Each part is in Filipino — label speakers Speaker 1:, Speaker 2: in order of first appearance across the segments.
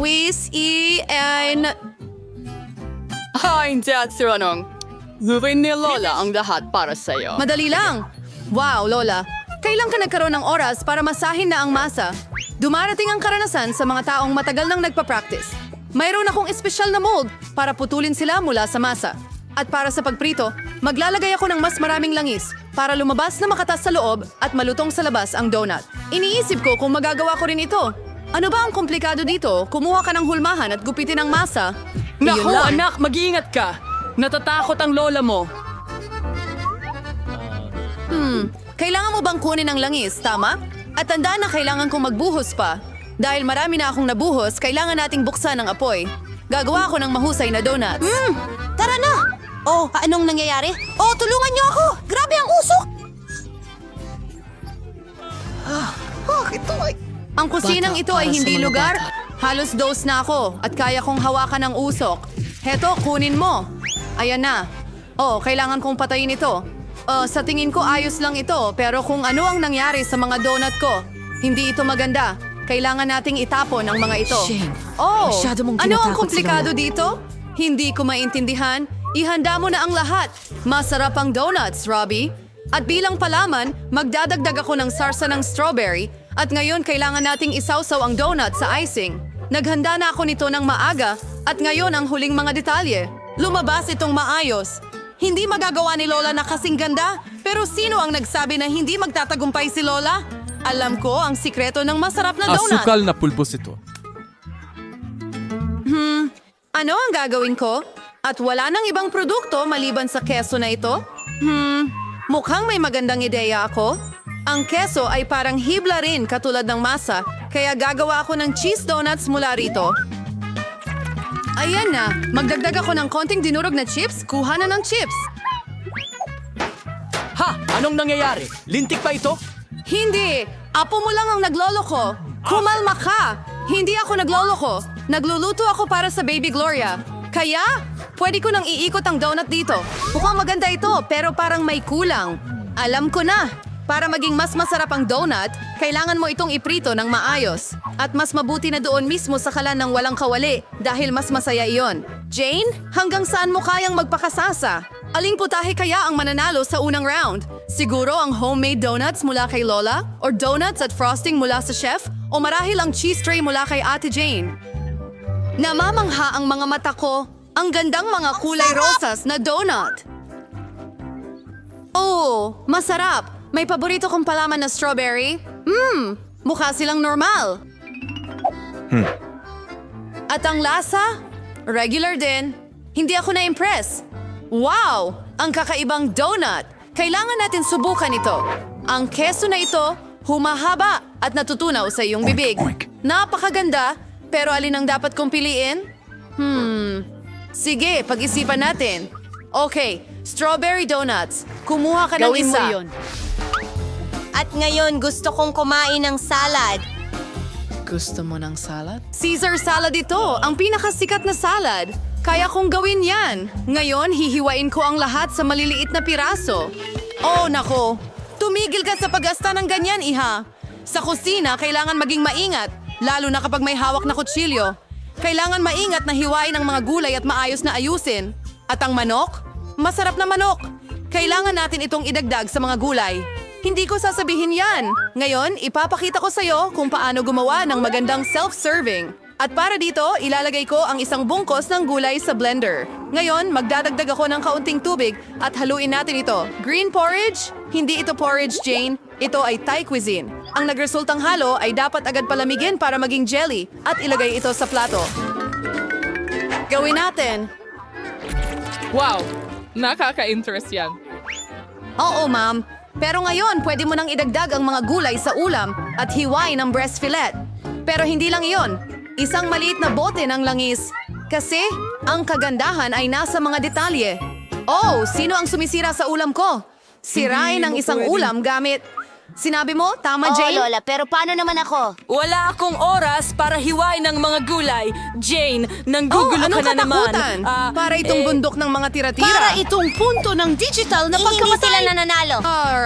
Speaker 1: Wis, i, and...
Speaker 2: Ah, hindi at siranong. Gawin ni Lola ang lahat para sa'yo.
Speaker 1: Madali lang. Wow, Lola. Kailan ka nagkaroon ng oras para masahin na ang masa? Dumarating ang karanasan sa mga taong matagal nang nagpa-practice. Mayroon akong espesyal na mold para putulin sila mula sa masa. At para sa pagprito, maglalagay ako ng mas maraming langis para lumabas na makatas sa loob at malutong sa labas ang donut. Iniisip ko kung magagawa ko rin ito. Ano ba ang komplikado dito? Kumuha ka ng hulmahan at gupitin ang masa.
Speaker 2: Naku, anak, mag-iingat ka. Natatakot ang lola mo.
Speaker 1: Hmm, kailangan mo bang kunin ang langis, tama? At tandaan na kailangan kong magbuhos pa. Dahil marami na akong nabuhos, kailangan nating buksan ang apoy. Gagawa ako ng mahusay na donuts.
Speaker 3: Hmm, tara na! Oh, anong nangyayari? Oh, tulungan niyo ako! Grabe ang usok! Ah, oh, ito ay...
Speaker 1: Ang kusinang ito ay hindi lugar. Halos dose na ako at kaya kong hawakan ang usok. Heto, kunin mo. Ayan na. Oh, kailangan kong patayin ito. Uh, sa tingin ko ayos lang ito, pero kung ano ang nangyari sa mga donut ko, hindi ito maganda. Kailangan nating itapon ang mga ito.
Speaker 4: Shane,
Speaker 1: oh, ano ang komplikado dito? Hindi ko maintindihan. Ihanda mo na ang lahat. Masarap ang donuts, Robbie. At bilang palaman, magdadagdag ako ng sarsa ng strawberry at ngayon kailangan nating isawsaw ang donut sa icing. Naghanda na ako nito ng maaga at ngayon ang huling mga detalye. Lumabas itong maayos. Hindi magagawa ni Lola na kasing ganda, pero sino ang nagsabi na hindi magtatagumpay si Lola? Alam ko ang sikreto ng masarap na donut.
Speaker 5: Asukal na pulbos ito.
Speaker 1: Ano ang gagawin ko? At wala nang ibang produkto maliban sa keso na ito? Hmm, mukhang may magandang ideya ako. Ang keso ay parang hibla rin katulad ng masa, kaya gagawa ako ng cheese donuts mula rito. Ayan na, magdagdag ako ng konting dinurog na chips, kuha na ng chips.
Speaker 6: Ha! Anong nangyayari? Lintik pa ito?
Speaker 1: Hindi! Apo mo lang ang nagloloko! Kumalma ka! Hindi ako nagloloko! Nagluluto ako para sa Baby Gloria. Kaya, pwede ko nang iikot ang donut dito. Mukhang maganda ito, pero parang may kulang. Alam ko na! Para maging mas masarap ang donut, kailangan mo itong iprito ng maayos. At mas mabuti na doon mismo sa kalan ng walang kawali dahil mas masaya iyon. Jane, hanggang saan mo kayang magpakasasa? Aling putahe kaya ang mananalo sa unang round? Siguro ang homemade donuts mula kay Lola? Or donuts at frosting mula sa chef? O marahil ang cheese tray mula kay Ate Jane? Namamangha ang mga mata ko. Ang gandang mga kulay rosas na donut. Oh, masarap. May paborito kong palaman na strawberry. Mmm, mukha silang normal. At ang lasa? Regular din. Hindi ako na-impress. Wow! Ang kakaibang donut! Kailangan natin subukan ito. Ang keso na ito, humahaba at natutunaw sa iyong bibig. Napakaganda, pero alin ang dapat kong piliin? Hmm, sige, pag-isipan natin. Okay, strawberry donuts. Kumuha ka ng
Speaker 2: Gawin mo
Speaker 1: isa.
Speaker 2: yun.
Speaker 3: At ngayon, gusto kong kumain ng salad.
Speaker 4: Gusto mo ng salad?
Speaker 1: Caesar salad ito, ang pinakasikat na salad. Kaya kong gawin yan. Ngayon, hihiwain ko ang lahat sa maliliit na piraso. Oh, nako. Tumigil ka sa paggasta ng ganyan, iha. Sa kusina, kailangan maging maingat, lalo na kapag may hawak na kutsilyo. Kailangan maingat na hiwain ang mga gulay at maayos na ayusin. At ang manok? Masarap na manok. Kailangan natin itong idagdag sa mga gulay. Hindi ko sasabihin yan. Ngayon, ipapakita ko sa'yo kung paano gumawa ng magandang self-serving. At para dito, ilalagay ko ang isang bungkos ng gulay sa blender. Ngayon, magdadagdag ako ng kaunting tubig at haluin natin ito. Green porridge? Hindi ito porridge, Jane. Ito ay Thai cuisine. Ang nagresultang halo ay dapat agad palamigin para maging jelly at ilagay ito sa plato. Gawin natin.
Speaker 4: Wow! Nakaka-interest yan.
Speaker 1: Oo, ma'am. Pero ngayon, pwede mo nang idagdag ang mga gulay sa ulam at hiwain ng breast fillet. Pero hindi lang iyon. Isang maliit na bote ng langis. Kasi, ang kagandahan ay nasa mga detalye. Oh, sino ang sumisira sa ulam ko? Sirain ang isang ulam gamit... Sinabi mo? Tama,
Speaker 3: Oo,
Speaker 1: Jane?
Speaker 3: Lola, pero paano naman ako?
Speaker 2: Wala akong oras para hiwain ng mga gulay. Jane, nanggugulo
Speaker 1: oh, anong
Speaker 2: ka na naman.
Speaker 1: katakutan?
Speaker 2: Ah,
Speaker 1: Para itong
Speaker 2: eh,
Speaker 1: bundok ng mga tira-tira.
Speaker 3: Para itong punto ng digital na
Speaker 1: Eh,
Speaker 3: Hindi sila nananalo.
Speaker 1: Ar,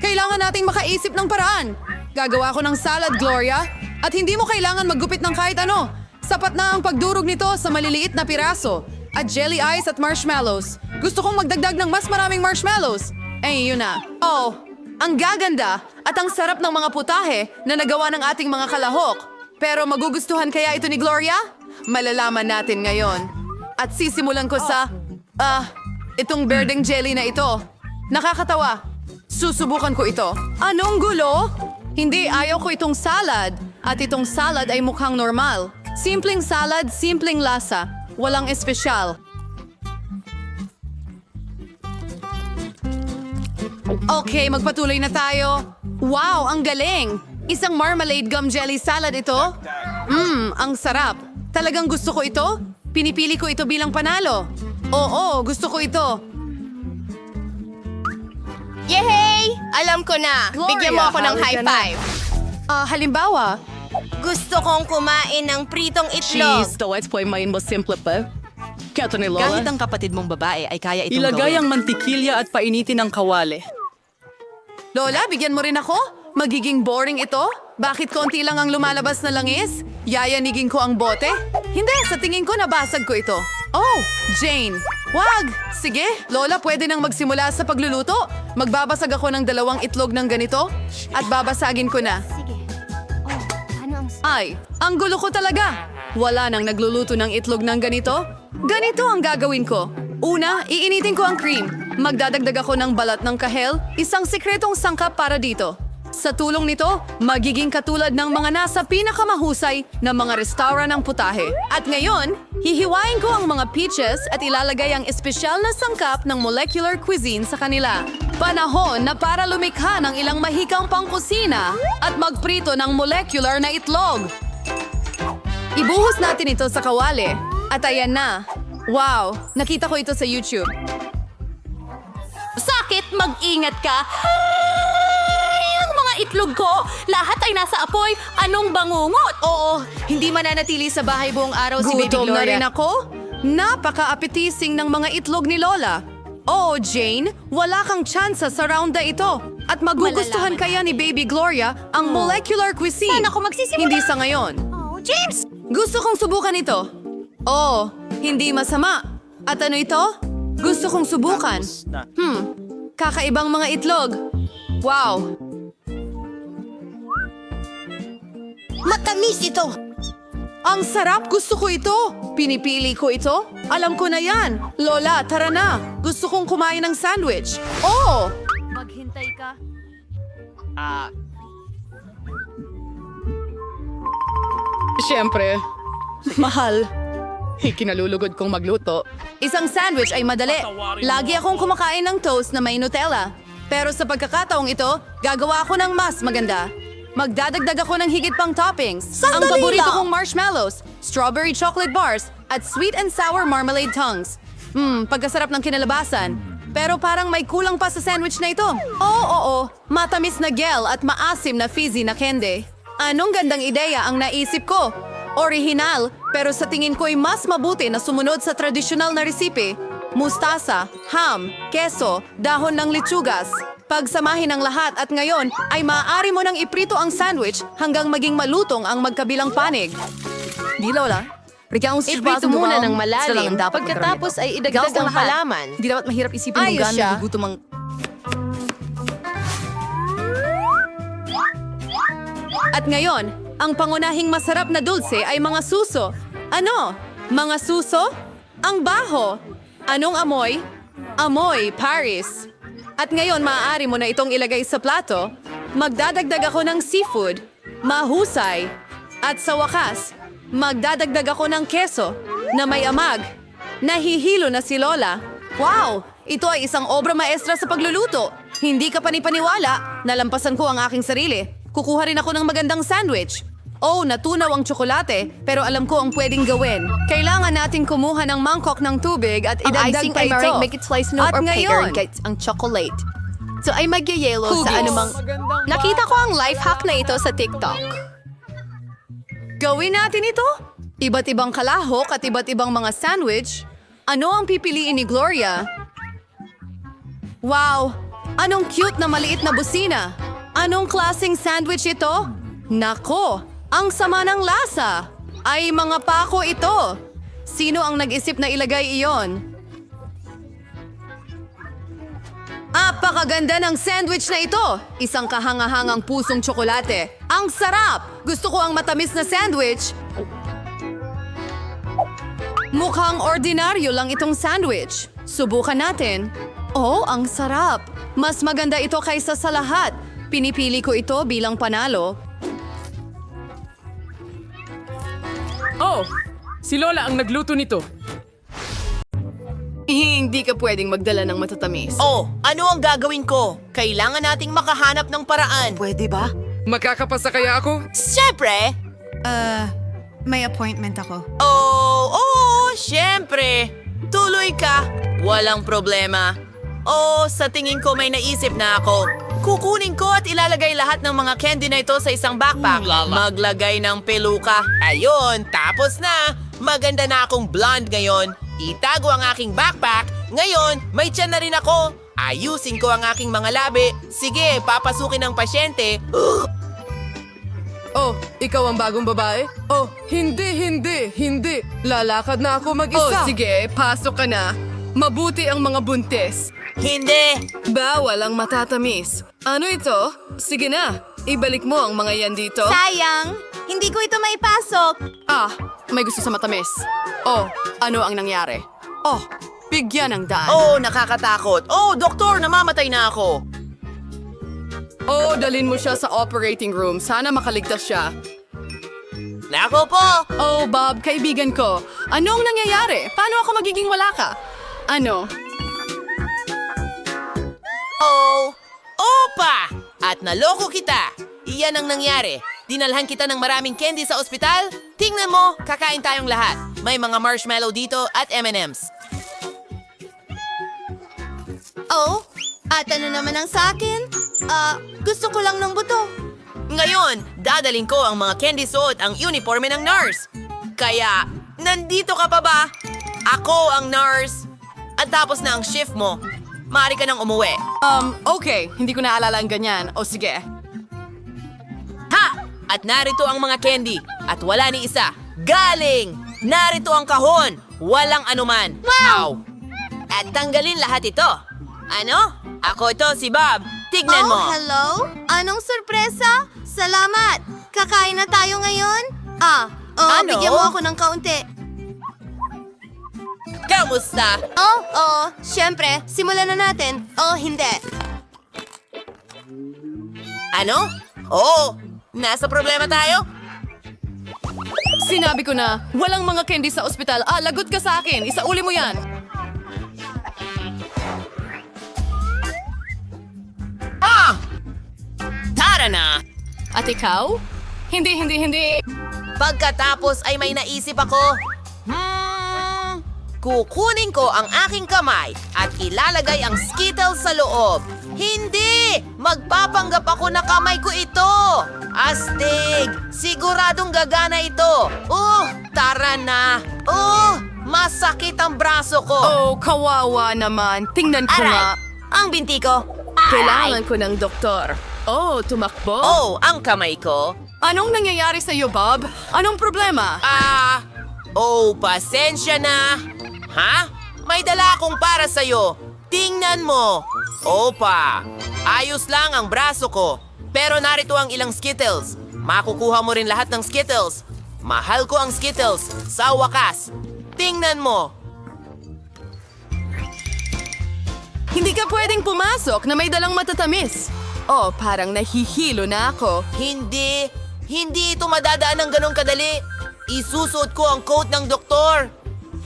Speaker 1: kailangan nating makaisip ng paraan. Gagawa ko ng salad, Gloria. At hindi mo kailangan maggupit ng kahit ano. Sapat na ang pagdurog nito sa maliliit na piraso. At jelly ice at marshmallows. Gusto kong magdagdag ng mas maraming marshmallows. Eh, yun na. Oh, ang gaganda at ang sarap ng mga putahe na nagawa ng ating mga kalahok. Pero magugustuhan kaya ito ni Gloria? Malalaman natin ngayon. At sisimulan ko sa... Ah, itong berdeng jelly na ito. Nakakatawa. Susubukan ko ito. Anong gulo? Hindi, ayaw ko itong salad. At itong salad ay mukhang normal. Simpleng salad, simpleng lasa. Walang espesyal. Okay, magpatuloy na tayo. Wow, ang galing! Isang marmalade gum jelly salad ito. Mmm, ang sarap. Talagang gusto ko ito? Pinipili ko ito bilang panalo. Oo, gusto ko ito.
Speaker 3: Yehey! Alam ko na.
Speaker 1: Gloria,
Speaker 3: Bigyan mo ako ng high five.
Speaker 1: Ah, halimbawa,
Speaker 3: Gusto kong kumain ng pritong itlog.
Speaker 2: daw po may mo simple pa. Kato ni
Speaker 6: Kahit ang kapatid mong babae ay kaya itong
Speaker 2: Ilagay
Speaker 6: gawin.
Speaker 2: ang mantikilya at painitin ang kawali.
Speaker 1: Lola, bigyan mo rin ako? Magiging boring ito? Bakit konti lang ang lumalabas na langis? Yayanigin ko ang bote? Hindi, sa tingin ko nabasag ko ito. Oh, Jane. Wag! Sige, Lola, pwede nang magsimula sa pagluluto. Magbabasag ako ng dalawang itlog ng ganito at babasagin ko na.
Speaker 3: Sige. Oh, ano ang...
Speaker 1: Ay, ang gulo ko talaga. Wala nang nagluluto ng itlog ng ganito. Ganito ang gagawin ko. Una, iinitin ko ang cream. Magdadagdag ako ng balat ng kahel, isang sikretong sangkap para dito. Sa tulong nito, magiging katulad ng mga nasa pinakamahusay na mga restaurant ng putahe. At ngayon, hihiwain ko ang mga peaches at ilalagay ang espesyal na sangkap ng molecular cuisine sa kanila. Panahon na para lumikha ng ilang mahikang pangkusina at magprito ng molecular na itlog. Ibuhos natin ito sa kawali. At ayan na. Wow, nakita ko ito sa YouTube.
Speaker 3: Sakit, mag-ingat ka. Ay, ang mga itlog ko, lahat ay nasa apoy. Anong bangungot?
Speaker 1: Oo, hindi mananatili sa bahay buong araw si Baby
Speaker 3: Gutom na
Speaker 1: Gloria.
Speaker 3: rin
Speaker 1: ako. Napaka-appetising ng mga itlog ni Lola. Oh, Jane, wala kang tsansa sa round na ito. At magugustuhan
Speaker 3: Malalaman
Speaker 1: kaya ni Baby Gloria ang molecular cuisine.
Speaker 3: Saan ako magsisimula?
Speaker 1: Hindi sa ngayon.
Speaker 3: Oh, James!
Speaker 1: Gusto kong subukan ito. Oh, hindi masama. At ano ito? Gusto kong subukan. Hmm, kakaibang mga itlog. Wow,
Speaker 3: Matamis ito!
Speaker 1: ang sarap! Gusto ko ito! Pinipili ko ito? Alam ko na yan! Lola, tara na! Gusto kong kumain ng sandwich. Oh!
Speaker 3: Maghintay ka.
Speaker 2: Siyempre, mahal. Ikinalulugod kong magluto.
Speaker 1: Isang sandwich ay madali. Lagi akong kumakain ng toast na may Nutella. Pero sa pagkakataong ito, gagawa ako ng mas maganda. Magdadagdag ako ng higit pang toppings. ang
Speaker 3: Sandali
Speaker 1: paborito
Speaker 3: lang!
Speaker 1: kong marshmallows, strawberry chocolate bars, at sweet and sour marmalade tongues. Hmm, pagkasarap ng kinalabasan. Pero parang may kulang pa sa sandwich na ito. Oo, oo, matamis na gel at maasim na fizzy na candy. Anong gandang ideya ang naisip ko? Orihinal, pero sa tingin ko'y mas mabuti na sumunod sa tradisyonal na resipe. Mustasa, ham, keso, dahon ng litsugas. Pagsamahin ang lahat at ngayon ay maaari mo nang iprito ang sandwich hanggang maging malutong ang magkabilang panig.
Speaker 6: Di Lola.
Speaker 3: Iprito muna ng malalim. Pagkatapos ay idagdag ang halaman.
Speaker 6: Hindi dapat mahirap isipin kung
Speaker 1: Ayos
Speaker 6: gaano
Speaker 1: siya.
Speaker 6: nagugutom ang...
Speaker 1: At ngayon, ang pangunahing masarap na dulce ay mga suso. Ano? Mga suso? Ang baho. Anong amoy? Amoy, Paris. At ngayon, maaari mo na itong ilagay sa plato. Magdadagdag ako ng seafood. Mahusay. At sa wakas, magdadagdag ako ng keso na may amag. Nahihilo na si Lola. Wow! Ito ay isang obra maestra sa pagluluto. Hindi ka panipaniwala. Nalampasan ko ang aking sarili. Kukuha rin ako ng magandang sandwich. Oh, natunaw ang tsokolate, pero alam ko ang pwedeng gawin. Kailangan nating kumuha ng mangkok ng tubig at
Speaker 3: Ang
Speaker 1: idagdag
Speaker 3: icing
Speaker 1: pa
Speaker 3: ay
Speaker 1: ito.
Speaker 3: make it slice no
Speaker 1: at
Speaker 3: or
Speaker 1: ngayon,
Speaker 3: ang chocolate. So ay magyayelo sa anumang... Nakita ko ang life hack na ito sa TikTok.
Speaker 1: Gawin natin ito. Iba't ibang kalahok at iba't ibang mga sandwich. Ano ang pipiliin ni Gloria? Wow! Anong cute na maliit na busina! Anong klaseng sandwich ito? Nako! Ang sama ng lasa! Ay, mga pako ito! Sino ang nag-isip na ilagay iyon? Apakaganda ng sandwich na ito! Isang kahangahangang pusong tsokolate. Ang sarap! Gusto ko ang matamis na sandwich. Mukhang ordinaryo lang itong sandwich. Subukan natin. Oh, ang sarap! Mas maganda ito kaysa sa lahat. Pinipili ko ito bilang panalo.
Speaker 4: Oh, si Lola ang nagluto nito.
Speaker 1: Hindi ka pwedeng magdala ng matatamis.
Speaker 5: Oh, ano ang gagawin ko? Kailangan nating makahanap ng paraan.
Speaker 6: Pwede ba?
Speaker 4: Makakapasa kaya ako?
Speaker 5: Siyempre!
Speaker 1: May appointment ako.
Speaker 5: Oh, oh, siyempre! Tuloy ka! Walang problema. Oh, sa tingin ko may naisip na ako. Kukunin ko at ilalagay lahat ng mga candy na ito sa isang backpack. Maglagay ng peluka. Ayun, tapos na. Maganda na akong blonde ngayon. Itago ang aking backpack. Ngayon, may tiyan na rin ako. Ayusin ko ang aking mga labi. Sige, papasukin ng pasyente.
Speaker 1: Oh, ikaw ang bagong babae? Oh, hindi, hindi, hindi. Lalakad na ako mag-isa. Oh, sige, pasok ka na. Mabuti ang mga buntis.
Speaker 5: Hindi!
Speaker 1: Bawal ang matatamis. Ano ito? Sige na, ibalik mo ang mga yan dito.
Speaker 3: Sayang, hindi ko ito maipasok.
Speaker 1: Ah, may gusto sa matamis. Oh, ano ang nangyari? Oh, bigyan ng daan.
Speaker 5: Oh, nakakatakot. Oh, doktor, namamatay na ako.
Speaker 1: Oh, dalin mo siya sa operating room. Sana makaligtas siya.
Speaker 5: Nako po!
Speaker 1: Oh, Bob, kaibigan ko. Anong nangyayari? Paano ako magiging wala ka? Ano?
Speaker 5: Naloko kita! Iyan ang nangyari. Dinalhan kita ng maraming candy sa ospital? Tingnan mo, kakain tayong lahat. May mga marshmallow dito at M&M's.
Speaker 3: Oh, at ano naman ang sa akin? Ah, gusto ko lang ng buto.
Speaker 5: Ngayon, dadaling ko ang mga candy suot ang uniforme ng nurse. Kaya, nandito ka pa ba? Ako ang nurse. At tapos na ang shift mo. Maaari ka nang umuwi.
Speaker 1: Um, okay. Hindi ko naalala ang ganyan. O sige.
Speaker 5: Ha! At narito ang mga candy. At wala ni isa. Galing! Narito ang kahon. Walang anuman. Wow! At tanggalin lahat ito. Ano? Ako ito, si Bob. Tignan mo.
Speaker 3: Oh, hello? Anong sorpresa? Salamat! Kakain na tayo ngayon? Ah, oh,
Speaker 5: Ano?
Speaker 3: bigyan mo ako ng kaunti.
Speaker 5: Kamusta?
Speaker 3: Oh, oh, syempre, simulan na natin. Oh, hindi.
Speaker 5: Ano? Oo. Nasa problema tayo?
Speaker 1: Sinabi ko na, walang mga candy sa ospital. Ah, lagot ka sa akin. Isauli mo yan.
Speaker 5: Ah! Tara na!
Speaker 1: At ikaw? Hindi, hindi, hindi.
Speaker 5: Pagkatapos ay may naisip ako. Kukunin ko ang aking kamay at ilalagay ang Skittles sa loob. Hindi! Magpapanggap ako na kamay ko ito! Astig! Siguradong gagana ito! Oh, tara na! Oh, masakit ang braso ko!
Speaker 1: Oh, kawawa naman. Tingnan ko nga.
Speaker 5: Ang binti ko!
Speaker 1: Kailangan ko ng doktor. Oh, tumakbo?
Speaker 5: Oh, ang kamay ko!
Speaker 1: Anong nangyayari sa iyo, Bob? Anong problema?
Speaker 5: Ah! Oh, pasensya na! Ha? May dala akong para sa'yo. Tingnan mo! Opa! Ayos lang ang braso ko. Pero narito ang ilang Skittles. Makukuha mo rin lahat ng Skittles. Mahal ko ang Skittles. Sa wakas. Tingnan mo!
Speaker 1: Hindi ka pwedeng pumasok na may dalang matatamis. Oh, parang nahihilo na ako.
Speaker 5: Hindi! Hindi ito madadaan ng ganong kadali. Isusuot ko ang coat ng doktor.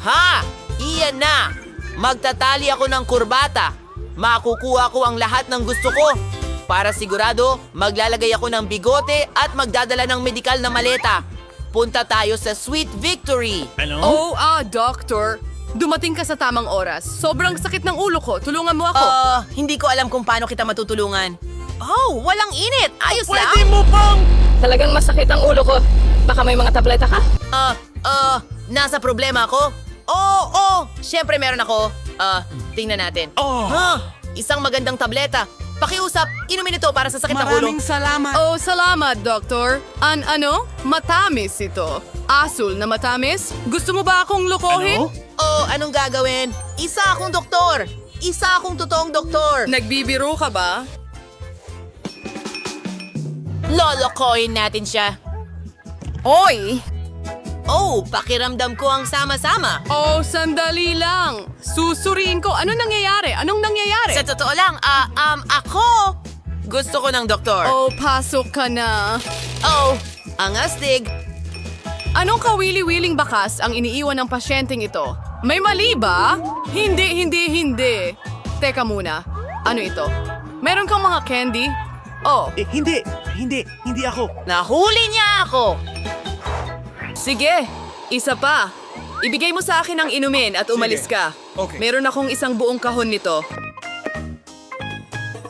Speaker 5: Ha! Iyan na! Magtatali ako ng kurbata. Makukuha ko ang lahat ng gusto ko. Para sigurado, maglalagay ako ng bigote at magdadala ng medikal na maleta. Punta tayo sa Sweet Victory.
Speaker 1: Oh, ah, doctor. Dumating ka sa tamang oras. Sobrang sakit ng ulo ko. Tulungan mo ako.
Speaker 5: Ah, hindi ko alam kung paano kita matutulungan. Oh, walang init. Ayos lang.
Speaker 7: Talagang masakit ang ulo ko. Baka may mga tableta ka?
Speaker 5: Ah, ah, nasa problema ako? Oo, oh, oh, syempre meron ako. Ah, tingnan natin. Oh. isang magandang tableta. Pakiusap, inumin ito para sa sakit ng ulo.
Speaker 1: salamat. Oh, salamat, Doktor. An ano? Matamis ito. Asul na matamis? Gusto mo ba akong lokohin?
Speaker 5: Oh, anong gagawin? Isa akong doktor. Isa akong totoong doktor.
Speaker 1: Nagbibiro ka ba?
Speaker 5: Lolokohin natin siya.
Speaker 1: Oy!
Speaker 5: Oh, pakiramdam ko ang sama-sama.
Speaker 1: Oh, sandali lang. Susuriin ko. Ano nangyayari? Anong nangyayari?
Speaker 5: Sa totoo lang, ah, um, ako, gusto ko ng doktor.
Speaker 1: Oh, pasok ka na.
Speaker 5: Oh, ang astig.
Speaker 1: Anong kawili-wiling bakas ang iniiwan ng pasyenteng ito? May mali ba? Hindi, hindi, hindi. Teka muna. Ano ito? Meron kang mga candy? Oh,
Speaker 8: Eh, hindi, hindi, hindi ako.
Speaker 5: Nahuli niya ako.
Speaker 1: Sige. Isa pa. Ibigay mo sa akin ang inumin at umalis ka.
Speaker 8: Okay.
Speaker 1: Meron akong isang buong kahon nito.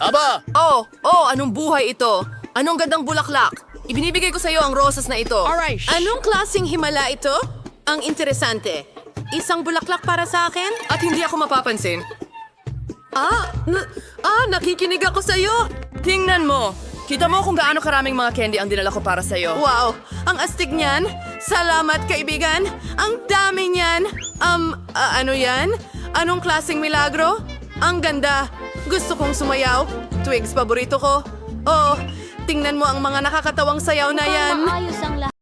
Speaker 8: Aba!
Speaker 1: Oh, oh, anong buhay ito? Anong gandang bulaklak? Ibinibigay ko sa iyo ang rosas na ito.
Speaker 8: Alright.
Speaker 1: Anong klasing himala ito? Ang interesante. Isang bulaklak para sa akin? At hindi ako mapapansin. Ah, na- ah, nakikinig ako sa iyo. Tingnan mo. Kita mo kung gaano karaming mga candy ang dinala ko para sa iyo. Wow, ang astig niyan. Salamat, kaibigan. Ang dami niyan. Um, ah, ano yan? Anong klaseng milagro? Ang ganda. Gusto kong sumayaw. Twigs, paborito ko. Oh, tingnan mo ang mga nakakatawang sayaw na yan.
Speaker 3: Maayos ang lahat.